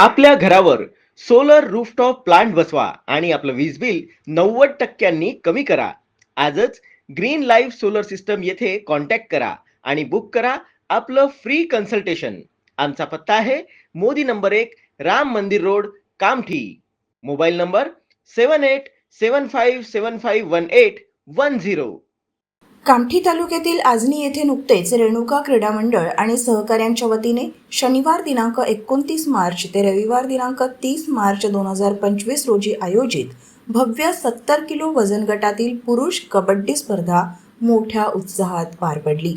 आपल्या घरावर solar rooftop plant बसवा आणि आपलं वीज बिल नव्वद टक्क्यांनी कमी करा. आजच ग्रीन लाईफ सोलर सिस्टम येथे कॉन्टॅक्ट करा आणि बुक करा आपलं फ्री कन्सल्टेशन आमचा पत्ता आहे मोदी नंबर एक Ram Mandir road Kamthi. Mobile number seven eight seven five seven five one eight one zero Kamthi तालुक्यातील आजनी येथे नुकतेच रेणुका क्रीडा मंडळ आणि सहकाऱ्यांच्या वतीने शनिवार दिनांक एकोणतीस मार्च ते रविवार दिनांक तीस मार्च दोन हजार पंचवीस रोजी आयोजित भव्य सत्तर किलो वजन गटातील पुरुष कबड्डी स्पर्धा मोठ्या उत्साहात पार पडली.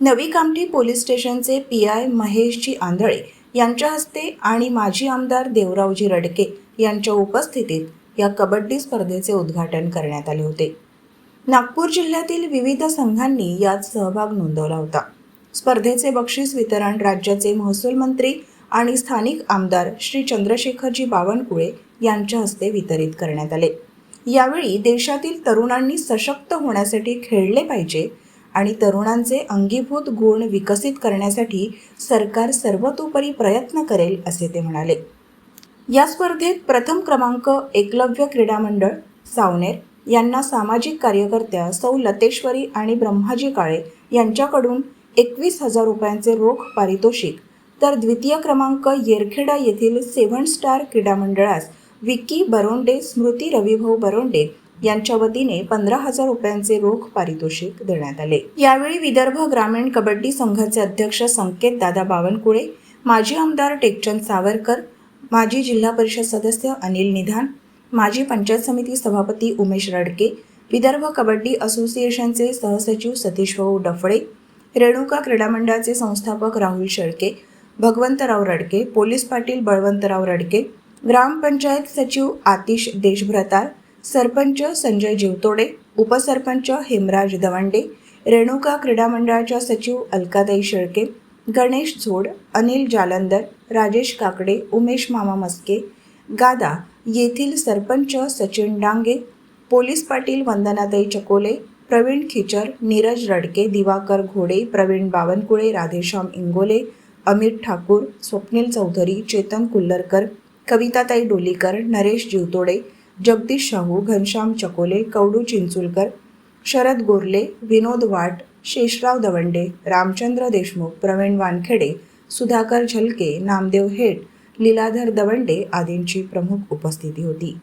नवी कामठी पोलीस स्टेशनचे पी आय महेशजी आंधळे यांच्या हस्ते आणि माजी आमदार देवरावजी रडके यांच्या उपस्थितीत या कबड्डी स्पर्धेचे उद्घाटन करण्यात आले होते. नागपूर जिल्ह्यातील विविध संघांनी यात सहभाग नोंदवला होता. स्पर्धेचे बक्षीस वितरण राज्याचे महसूल मंत्री आणि स्थानिक आमदार श्री चंद्रशेखरजी बावनकुळे यांच्या हस्ते वितरित करण्यात आले. यावेळी देशातील तरुणांनी सशक्त होण्यासाठी खेळले पाहिजे आणि तरुणांचे अंगीभूत गुण विकसित करण्यासाठी सरकार सर्वतोपरी प्रयत्न करेल असे ते म्हणाले. या स्पर्धेत प्रथम क्रमांक एकलव्य क्रीडा मंडळ सावनेर यांना सामाजिक कार्यकर्त्या सौ लतेश्वरी आणि ब्रह्माजी काळे यांच्याकडून एकवीस हजार रुपयांचे रोख पारितोषिक. तर द्वितीय क्रमांक येरखेडा येथील सेव्हन स्टार क्रीडा मंडळास विकी बरोंडे स्मृती रविभाऊ बरोंडे यांच्या वतीने पंधरा हजार रुपयांचे रोख पारितोषिक देण्यात आले. यावेळी विदर्भ ग्रामीण कबड्डी संघाचे अध्यक्ष संकेत दादा बावनकुळे माजी आमदार टेकचंद सावरकर माजी जिल्हा परिषद सदस्य अनिल निधान माजी पंचायत समिती सभापती उमेश रडके विदर्भ कबड्डी असोसिएशनचे सहसचिव सतीश भाऊ डफळे रेणुका क्रीडा मंडळाचे संस्थापक राहुल शेळके भगवंतराव रडके पोलीस पाटील बळवंतराव रडके ग्रामपंचायत सचिव आतिश देशभ्रतार सरपंच संजय जीवतोडे उपसरपंच हेमराज दवंडे रेणुका क्रीडा मंडळाच्या सचिव अलकादाई शेळके गणेश झोड अनिल जालंदर राजेश काकडे उमेश मामा मस्के गादा येथील सरपंच सचिन डांगे पोलीस पाटील वंदनाताई चकोले प्रवीण खिचर नीरज रडके दिवाकर घोडे प्रवीण बावनकुळे राधेश्याम इंगोले अमित ठाकूर स्वप्नील चौधरी चेतन कुल्लरकर कविताताई डोलीकर नरेश जीवतोडे जगदीश शाहू घनश्याम चकोले कवडू चिंचुलकर शरद गोरले विनोद वाट शेषराव दवंडे रामचंद्र देशमुख प्रवीण वानखेडे सुधाकर झलके नामदेव हेट लीलाधर दवंडे आदींची प्रमुख उपस्थिती होती.